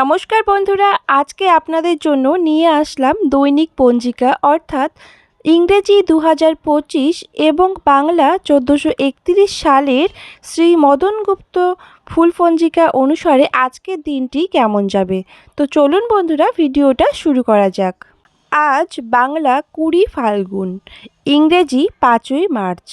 নমস্কার বন্ধুরা, আজকে আপনাদের জন্য নিয়ে আসলাম দৈনিক পঞ্জিকা, অর্থাৎ ইংরেজি দু হাজার পঁচিশ এবং বাংলা চোদ্দোশো সালের শ্রী মদনগুপ্ত ফুল পঞ্জিকা অনুসারে আজকের দিনটি কেমন যাবে? তো চলুন বন্ধুরা, ভিডিওটা শুরু করা যাক। আজ বাংলা কুড়ি ফাল্গুন, ইংরেজি পাঁচই মার্চ।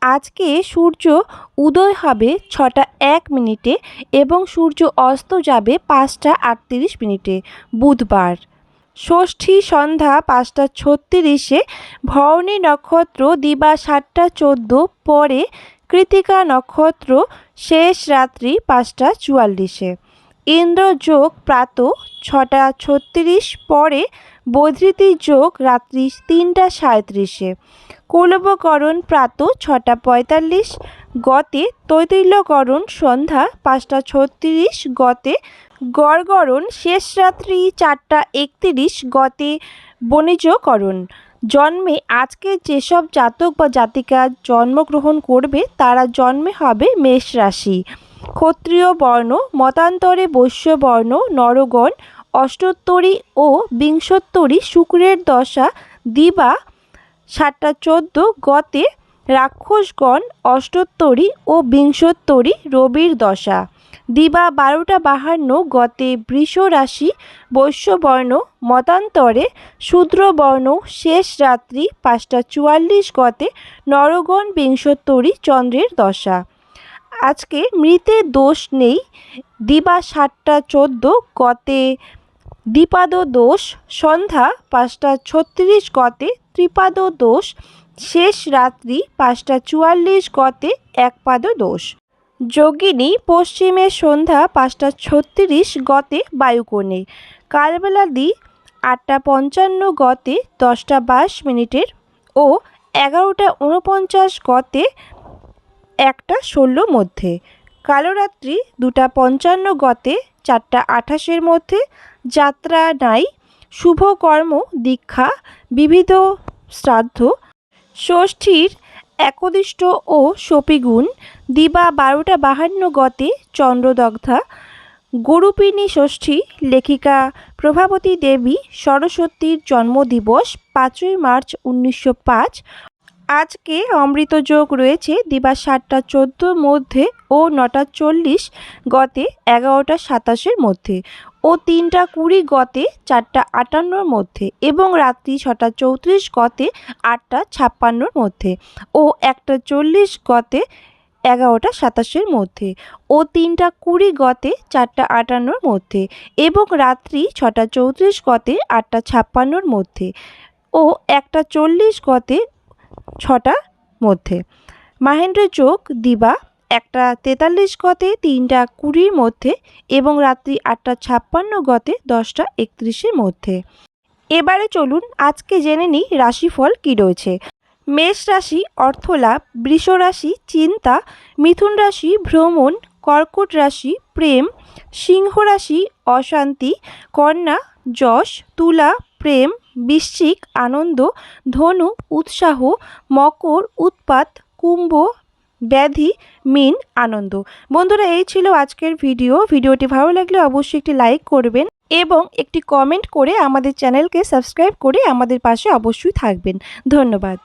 আজকে সূর্য উদয় হবে ছটা এক মিনিটে এবং সূর্য অস্ত যাবে পাঁচটা আটত্রিশ মিনিটে, বুধবার। ষষ্ঠী সন্ধ্যা পাঁচটা ছত্রিশে, ভরণী নক্ষত্র দিবা সাতটা চোদ্দ পরে কৃতিকা নক্ষত্র শেষ রাত্রি পাঁচটা চুয়াল্লিশে। ইন্দ্রযোগ প্রাত ছটা ছত্রিশ পরে বৈধৃতি যোগ রাত্রি তিনটা সাঁত্রিশে। কৌলবকরণ প্রাত ছটা পঁয়তাল্লিশ। গতে তৈতৈল্যকরণ সন্ধ্যা পাঁচটা ছত্রিশ। গতে গড়গরণ শেষ রাত্রি চারটা একত্রিশ। গতে বণিজকরণ জন্মে আজকে যেসব জাতক বা জাতিকা জন্মগ্রহণ করবে, তারা জন্মে হবে মেষ রাশি। ক্ষত্রিয় বর্ণ, মতান্তরে বৈশ্য বর্ণ, নরগণ অষ্টোত্তরী ও বিংশোত্তরী শুক্রের দশা দিবা সাতটা চোদ্দ গতে রাক্ষসগণ অষ্টোত্তরী ও বিংশোত্তরী রবির দশা। দিবা বারোটা বাহান্ন গতে বৃষ রাশি বৈশ্যবর্ণ মতান্তরে শূদ্রবর্ণ শেষ রাত্রি পাঁচটা চুয়াল্লিশ গতে নরগণ বিংশোত্তরী চন্দ্রের দশা। আজকে মৃতের দোষ নেই। দিবা সাতটা চোদ্দ গতে দ্বিপাদ দোষ সন্ধ্যা পাঁচটা ছত্রিশ গতে ত্রিপাদ দোষ শেষ রাত্রি পাঁচটা চুয়াল্লিশ গতে একপাদ দোষ যোগিনী পশ্চিমে সন্ধ্যা পাঁচটা ছত্রিশ গতে বায়ুকোণে। কালবেলাদি আটটা পঞ্চান্ন গতে দশটা বাইশ মিনিটের ও এগারোটা উনপঞ্চাশ গতে একটা ষোলো মধ্যে। কালরাত্রি দুটা পঞ্চান্ন গতে চারটা আঠাশের মধ্যে যাত্রা নাই শুভকর্ম দীক্ষা, বিবিধ শ্রাদ্ধ, ষষ্ঠীর একদিষ্ট ও সপিগুণ, দিবা বারোটা বাহান্ন গতে চন্দ্রদগ্ধা গুরুপিনী ষষ্ঠী, লেখিকা প্রভাবতী দেবী, সরস্বতীর জন্মদিবস, পাঁচই মার্চ উনিশশো পাঁচ আজকে অমৃত যোগ রয়েছে দিবা সাতটা চোদ্দোর মধ্যে ও নটা চল্লিশ গতে এগারোটা সাতাশের মধ্যে ও তিনটা কুড়ি গতে চারটা আটান্নর মধ্যে এবং রাত্রি ছটা চৌত্রিশ গতে আটটা ছাপ্পান্নর মধ্যে ও একটা চল্লিশ গতে এগারোটা সাতাশের মধ্যে ও তিনটা কুড়ি গতে চারটা আটান্নর মধ্যে এবং রাত্রি ছটা চৌত্রিশ গতে আটটা ছাপ্পান্নর মধ্যে ও একটা চল্লিশ গতে ছটার মধ্যে। মাহেন্দ্র চোখ দিবা একটা তেতাল্লিশ গতে, তিনটা কুড়ির মধ্যে এবং রাত্রি আটটা ছাপ্পান্ন গতে, দশটা একত্রিশের মধ্যে। এবারে চলুন আজকে জেনে নিই রাশিফল কী রয়েছে। মেষ রাশি, অর্থলাভ, বৃষ রাশি, চিন্তা, মিথুন রাশি, ভ্রমণ, কর্কট রাশি, প্রেম, সিংহ রাশি, অশান্তি, কন্যা, যশ, তুলা প্রেম, বৃশ্চিক, আনন্দ, ধনু, উৎসাহ, মকর, উৎপাত, কুম্ভ, ব্যাধি, মিন, আনন্দ। বন্ধুরা, এই ছিল আজকের ভিডিও। ভিডিওটি ভালো লাগলে অবশ্যই একটি লাইক করবেন এবং একটি কমেন্ট করে আমাদের চ্যানেলকে সাবস্ক্রাইব করে আমাদের পাশে অবশ্যই থাকবেন। ধন্যবাদ।